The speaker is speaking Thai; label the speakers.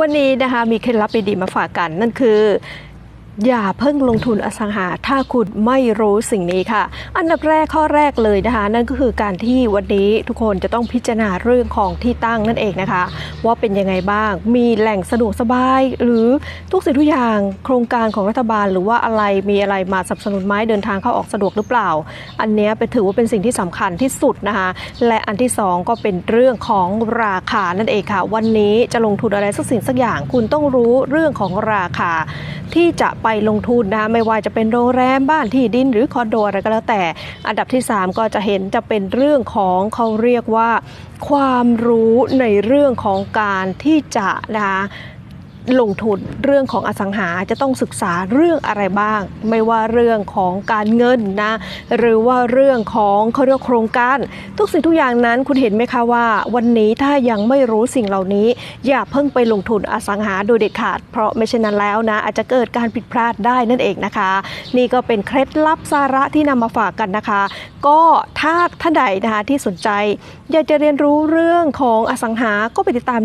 Speaker 1: วันนี้นะคะมีเคล็ดลับดีๆมาฝากกัน นั่นคือ อย่าเพิ่งลงทุนอสังหาถ้าคุณไม่รู้สิ่งนี้ค่ะ อันดับแรกข้อแรกเลยนะคะ นั่นก็คือการที่วันนี้ทุกคนจะต้องพิจารณาเรื่องของที่ตั้งนั่นเองนะคะ ว่าเป็นยังไงบ้าง มีแหล่งสะดวกสบาย หรือทุกสิ่งทุกอย่างโครงการของรัฐบาล หรือว่าอะไรมีอะไรมาสนับสนุนไม้เดินทางเข้าออกสะดวกหรือเปล่า อันนี้เป็นถือว่าเป็นสิ่งที่สำคัญที่สุดนะคะและอันที่สองก็เป็นเรื่องของราคานั่นเองค่ะ วันนี้จะลงทุนอะไรสักสิ่งสักอย่าง คุณต้องรู้เรื่องของราคา ที่จะไปลงทุนนะไม่ว่าจะเป็นโรงแรมบ้านที่ดินหรือคอนโดอะไรก็แล้วแต่ อันดับที่ 3 ก็จะเห็นจะเป็นเรื่องของเขาเรียกว่า ความรู้ในเรื่องของการที่จะนะคะ ลงทุนเรื่องของอสังหาจะต้องศึกษาเรื่องอะไรบ้าง ไม่ว่าเรื่องของการเงินนะหรือว่าเรื่องของเขาเรียกโครงการ ทุกสิ่งทุกอย่างนั้นคุณเห็นไหมคะว่า วันนี้ถ้ายังไม่รู้สิ่งเหล่านี้ อย่าเพิ่งไปลงทุนอสังหาโดยเด็ดขาด เพราะไม่เช่นนั้นแล้วนะ อาจจะเกิดการผิดพลาดได้นั่นเองนะคะ นี่ก็เป็นเคล็ดลับสาระที่นำมาฝากกันนะคะ ก็ถ้าท่านใดนะคะที่สนใจ อยากจะเรียนรู้เรื่องของอสังหาก็ไปติดตาม